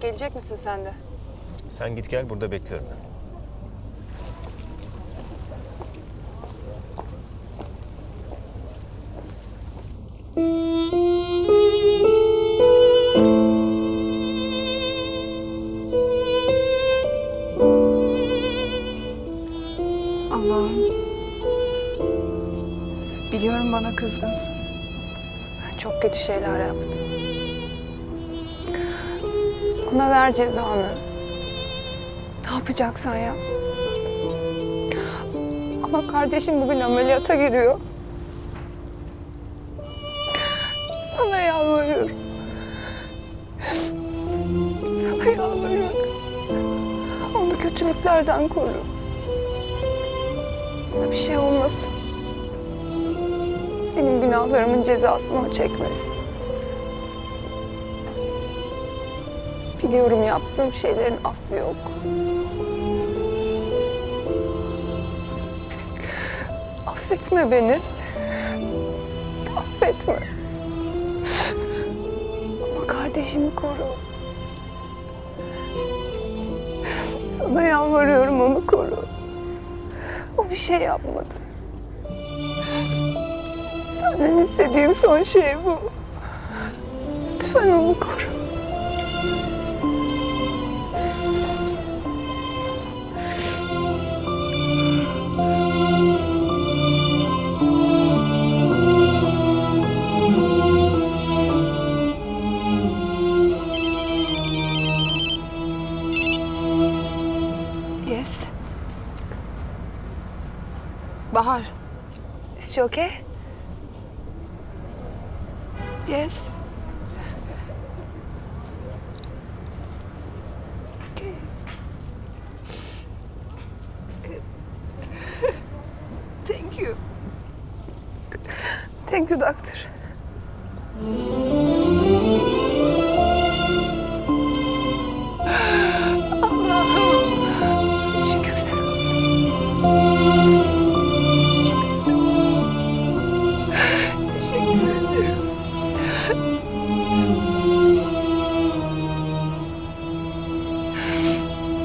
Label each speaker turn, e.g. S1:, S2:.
S1: Gelecek misin sen de?
S2: Sen git gel burada ben.
S3: Allah'ım. Biliyorum bana kızgınsın. Ben çok kötü şeyler yaptım. Ona ver cezanı. Ne yapacaksan yap. Ama kardeşim bugün ameliyata giriyor. Sana yalvarıyorum. Sana yalvarıyorum. Onu kötülüklerden koru. Bir şey olmasın. Benim günahlarımın cezasını o çekmesin. Biliyorum yaptığım şeylerin affı yok. Affetme beni. Affetme. Ama kardeşimi koru. Sana yalvarıyorum onu koru. O bir şey yapmadı. Senden istediğim son şey bu. Lütfen onu koru. Bahar. Is she okay? Yes. Thank you. Thank you, doctor.